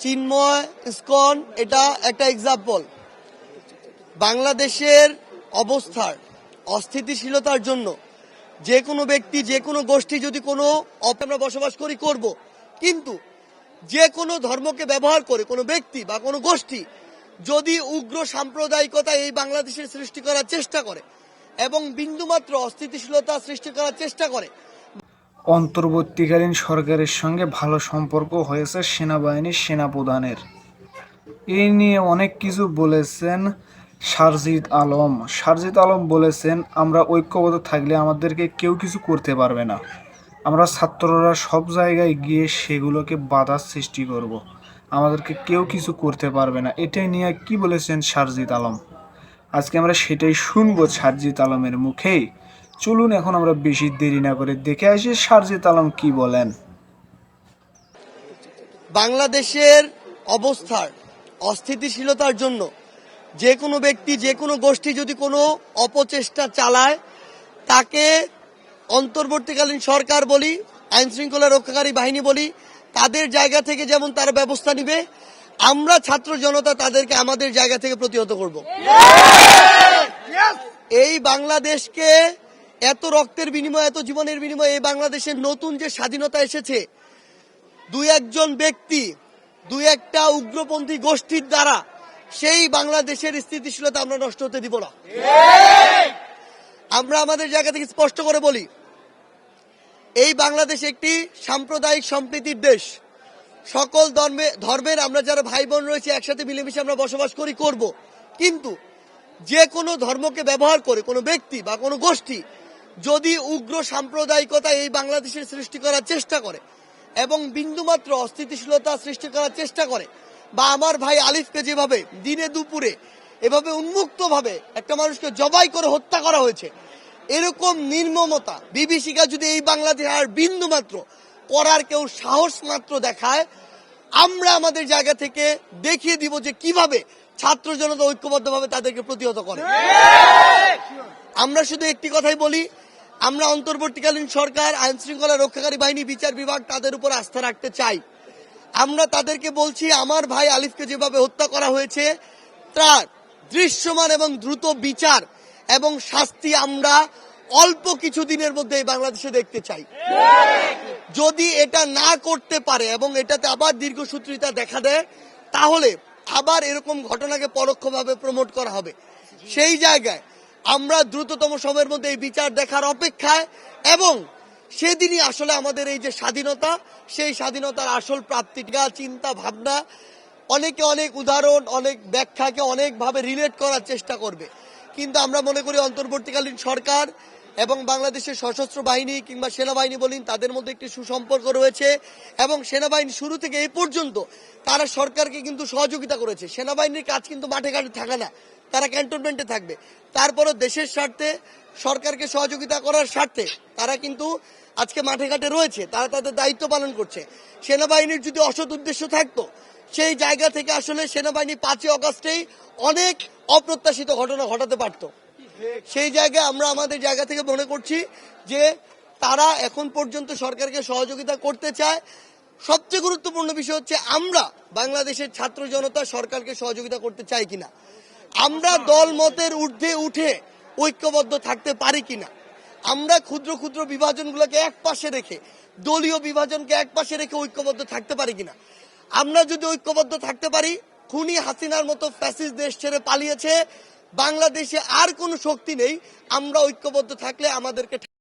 চিন্ময়, ISKCON, এটা একটা example বাংলাদেশের অবস্থার, অস্থিতিশীলতার জন্য যে কোনো ব্যক্তি, যে কোনো গোষ্ঠী যদি কোনো আমরা বসবাস করি, করব। কিন্তু যে কোনো ধর্মকে ব্যবহার করে, কোনো ব্যক্তি বা কোনো গোষ্ঠী যদি উগ্র সাম্প্রদায়িকতা এই বাংলাদেশের সৃষ্টি করার চেষ্টা করে এবং বিন্দুমাত্র অস্থিতিশীলতা সৃষ্টি করার চেষ্টা করে অন্তর্বর্তীকালীন সরকারের সঙ্গে ভালো সম্পর্ক হয়েছে সেনাবাহিনীর সেনাপ্রধানের। এই নিয়ে অনেক কিছু বলেছেন সারজিৎ আলম। সারজিৎ আলম বলেছেন, আমরা ঐক্যবদ্ধ থাকলে আমাদেরকে কেউ কিছু করতে পারবে না। আমরা ছাত্ররা সব জায়গায় গিয়ে সেগুলোকে বাধার সৃষ্টি করব। আমাদেরকে কেউ কিছু করতে পারবে না। এটাই নিয়ে কি বলেছেন সারজিৎ আলম? আজকে আমরা সেটাই শুনব সারজিৎ আলমের মুখেই। চলুন এখন আমরা বেশি দেরি না করে দেখে আসি সারজিৎ আলম কি বলেন। বাংলাদেশের অবস্থার অস্থিতিশীলতার জন্য যে কোনো ব্যক্তি যে কোনো গোষ্ঠী যদি কোনো অপচেষ্টা চালায় তাকে অন্তর্বর্তীকালীন সরকার বলি আইন শৃঙ্খলা রক্ষাকারী বাহিনী বলি তাদের জায়গা থেকে যেমন তার ব্যবস্থা নিবে আমরা ছাত্র জনতা তাদেরকে আমাদের জায়গা থেকে প্রতিহত করব। এই বাংলাদেশকে এত রক্তের বিনিময়ে, এত জীবনের বিনিময়ে এই বাংলাদেশের নতুন যে স্বাধীনতা এসেছে, দুই একজন ব্যক্তি, দুই একটা উগ্রপন্থী গোষ্ঠীর দ্বারা সেই বাংলাদেশের স্থিতিশীলতা আমরা নষ্ট হতে দিব না। আমরা আমাদের জায়গা থেকে স্পষ্ট করে বলি, এই বাংলাদেশ একটি সাম্প্রদায়িক সম্প্রীতির দেশ। সকল ধর্মে, ধর্মের আমরা যারা ভাই বোন রয়েছে, একসাথে মিলেমিশে আমরা বসবাস করি, করব। কিন্তু যে কোনো ধর্মকে ব্যবহার করে কোনো ব্যক্তি বা কোনো গোষ্ঠী যদি উগ্র সাম্প্রদায়িকতা এই বাংলাদেশের সৃষ্টি করার চেষ্টা করে এবং বিন্দুমাত্র অস্থিতিশীলতা সৃষ্টি করার চেষ্টা করে, বা আমার ভাই আলিফকে যেভাবে দিনে দুপুরে এভাবে উন্মুক্তভাবে একটা মানুষকে জবাই করে হত্যা করা হয়েছে, এরকম নির্মমতা বিভীষিকা যদি এই বাংলাদেশ আর বিন্দু মাত্র করার কেউ সাহস মাত্র দেখায়, আমরা আমাদের জায়গা থেকে দেখিয়ে দিব যে কীভাবে ছাত্র জনতা ঐক্যবদ্ধভাবে তাদেরকে প্রতিহত করে। আমরা শুধু একটি কথাই বলি আমরা অন্তর্বর্তীকালীন সরকার আইন শৃঙ্খলা রক্ষাকারী বাহিনী, বিচার বিভাগ তাদের উপর আস্থা রাখতে চাই। আমরা তাদেরকে বলছি, আমার ভাই আলিফকে যেভাবে হত্যা করা হয়েছে, তার দৃশ্যমান এবং দ্রুত বিচার এবং শাস্তি আমরা অল্প কিছু দিনের মধ্যে বাংলাদেশে দেখতে চাই। যদি এটা না করতে পারে এবং এটাতে আবার দীর্ঘসূত্রিতা দেখা দেয়, তাহলে আবার এরকম ঘটনাকে পরোক্ষভাবে প্রমোট করা হবে। সেই জায়গায় আমরা দ্রুততম সময়ের মধ্যে এই বিচার দেখার অপেক্ষায়, এবং সেদিনই আসলে আমাদের এই যে স্বাধীনতা, সেই স্বাধীনতার আসল প্রাপ্তিটা, চিন্তা, ভাবনা, অনেকে অনেক উদাহরণ, অনেক ব্যাখ্যাকে অনেকভাবে রিলেট করার চেষ্টা করবে। কিন্তু আমরা মনে করি অন্তর্বর্তীকালীন সরকার এবং বাংলাদেশের সশস্ত্র বাহিনী কিংবা সেনাবাহিনী বলিন, তাদের মধ্যে একটি সুসম্পর্ক রয়েছে, এবং সেনাবাহিনী শুরু থেকে এই পর্যন্ত তারা সরকারকে কিন্তু সহযোগিতা করেছে। সেনাবাহিনীর কাজ কিন্তু মাঠে ঘাটে থাকে না। তারা ক্যান্টনমেন্টে থাকবে। তারপরও দেশের স্বার্থে, সরকারকে সহযোগিতা করার স্বার্থে তারা কিন্তু আজকে মাঠে ঘাটে রয়েছে, তারা তাদের দায়িত্ব পালন করছে। সেনাবাহিনীর যদি অসৎ উদ্দেশ্য থাকতো, সেই জায়গা থেকে আসলে সেনাবাহিনী পাঁচই অগস্টেই অনেক অপ্রত্যাশিত ঘটনা ঘটাতে পারত। সেই জায়গায় আমরা আমাদের জায়গা থেকে মনে করছি যে তারা এখন পর্যন্ত সরকারকে সহযোগিতা করতে চায়। সবচেয়ে গুরুত্বপূর্ণ বিষয় হচ্ছে আমরা বাংলাদেশের ছাত্র জনতা সরকারকে সহযোগিতা করতে চাই কিনা। আমরা দল মতের ঊর্ধ্বে উঠে ঐক্যবদ্ধ থাকতে পারি কিনা? আমরা ক্ষুদ্র ক্ষুদ্র বিভাজনগুলোকে এক পাশে রেখে, দলীয় বিভাজনকে এক পাশে রেখে ঐক্যবদ্ধ থাকতে পারি কিনা? আমরা যদি ঐক্যবদ্ধ থাকতে পারি, খুনি হাসিনার মতো ফ্যাসিস দেশ ছেড়ে পালিয়েছে, বাংলাদেশে আর কোনো শক্তি নেই, আমরা ঐক্যবদ্ধ থাকলে আমাদেরকে